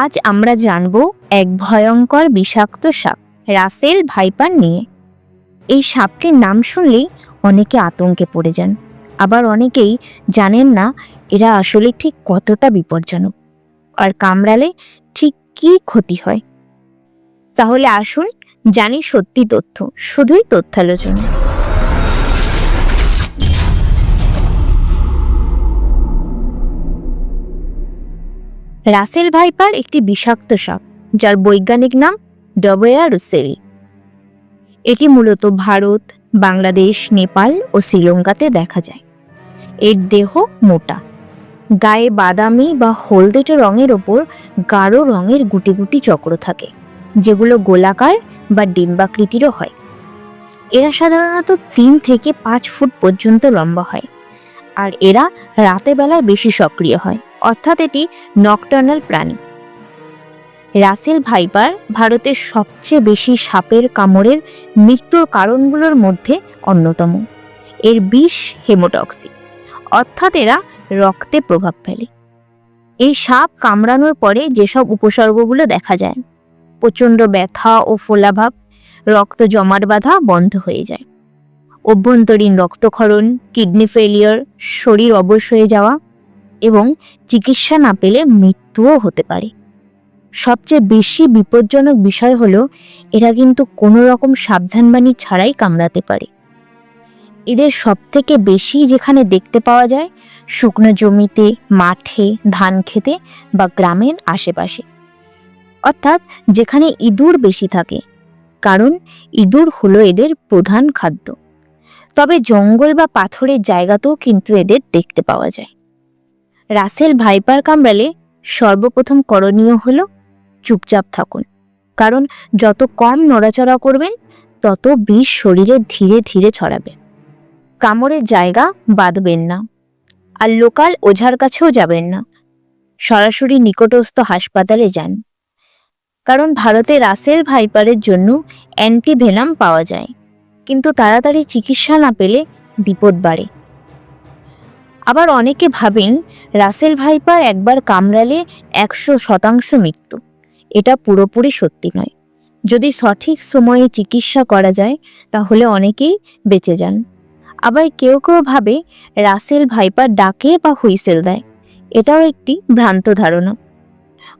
আজ আমরা জানব এক ভয়ঙ্কর বিষাক্ত সাপ, রাসেল ভাইপার নিয়ে। এই সাপটির নাম শুনলেই অনেকে আতঙ্কে পড়ে যান। আবার অনেকেই জানেন না এরা আসলে ঠিক কতটা বিপজ্জনক আর কামড়ালে ঠিক কী ক্ষতি হয়। তাহলে আসুন জানি সত্যি তথ্য, শুধুই তথ্যালোচনা। রাসেল ভাইপার একটি বিষাক্ত সাপ, যার বৈজ্ঞানিক নাম ডবয়া রুসেলি। এটি মূলত ভারত, বাংলাদেশ, নেপাল ও শ্রীলঙ্কাতে দেখা যায়। এর দেহ মোটা। গায়ে বাদামি বা হলদেটে রঙের ওপর গাঢ় রঙের গুটি গুটি চক্র থাকে, যেগুলো গোলাকার বা ডিম্বাকৃতিরও হয়। এরা সাধারণত তিন থেকে পাঁচ ফুট পর্যন্ত লম্বা হয়। আর এরা রাতে বেলায় বেশি সক্রিয় হয়। অর্থাৎ এটি নকটার্নাল প্রাণী। রাসেল ভাইপার ভারতের সবচেয়ে বেশি সাপের কামড়ের মৃত্যুর কারণগুলোর মধ্যে অন্যতম। এর বিষ হেমোটক্সি অর্থাৎ এরা রক্তে প্রভাব ফেলে। এই সাপ কামড়ানোর পরে যেসব উপসর্গগুলো দেখা যায়, প্রচণ্ড ব্যথা ও ফোলাভাব, রক্ত জমাট বাঁধা বন্ধ হয়ে যায়। অভ্যন্তরীণ রক্তক্ষরণ, কিডনি ফেলিয়ার শরীর অবশ হয়ে যাওয়া এবং চিকিৎসা না পেলে মৃত্যুও হতে পারে। সবচেয়ে বেশি বিপজ্জনক বিষয় হলো, এরা কিন্তু কোনো রকম সাবধানবাণী ছাড়াই কামড়াতে পারে। এদের সবথেকে বেশি যেখানে দেখতে পাওয়া যায়, শুকনো জমিতে, মাঠে, ধান খেতে বা গ্রামের আশেপাশে। অর্থাৎ যেখানে ইঁদুর বেশি থাকে, কারণ ইঁদুর হলো এদের প্রধান খাদ্য। তবে জঙ্গল বা পাথরের জায়গাতেও কিন্তু এদের দেখতে পাওয়া যায়। রাসেল ভাইপার কামড়ালে সর্বপ্রথম করণীয় হল চুপচাপ থাকুন, কারণ যত কম নড়াচড়া করবেন, তত বিষ শরীরে ধীরে ধীরে ছড়াবে। কামড়ের জায়গা বাঁধবেন না, আর লোকাল ওঝার কাছেও যাবেন না। সরাসরি নিকটস্থ হাসপাতালে যান, কারণ ভারতে রাসেল ভাইপারের জন্য অ্যান্টিভেনাম পাওয়া যায়। কিন্তু তাড়াতাড়ি চিকিৎসা না পেলে বিপদ বাড়ে। আবার অনেকে ভাবেন রাসেল ভাইপার একবার কামড়ালে একশো শতাংশ মৃত্যু। এটা পুরোপুরি সত্যি নয়। যদি সঠিক সময়ে চিকিৎসা করা যায়, তাহলে অনেকেই বেঁচে যান। আবার কেউ কেউ ভাবে রাসেল ভাইপার ডাকে বা হুইসেল দেয়। এটাও একটি ভ্রান্ত ধারণা।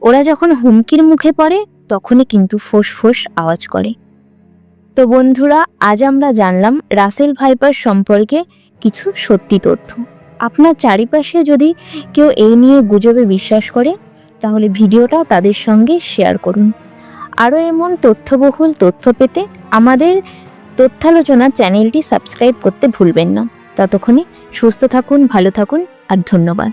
ওরা যখন হুমকির মুখে পড়ে, তখনই কিন্তু ফোঁস ফোঁস আওয়াজ করে। তো বন্ধুরা, আজ আমরা জানলাম রাসেল ভাইপার সম্পর্কে কিছু সত্যি তথ্য। আপনার চারিপাশে যদি কেউ এই নিয়ে গুজবে বিশ্বাস করে, তাহলে ভিডিওটা তাদের সঙ্গে শেয়ার করুন। আরও এমন তথ্যবহুল তথ্য পেতে আমাদের তথ্যালোচনা চ্যানেলটি সাবস্ক্রাইব করতে ভুলবেন না। ততক্ষণে সুস্থ থাকুন, ভালো থাকুন, আর ধন্যবাদ।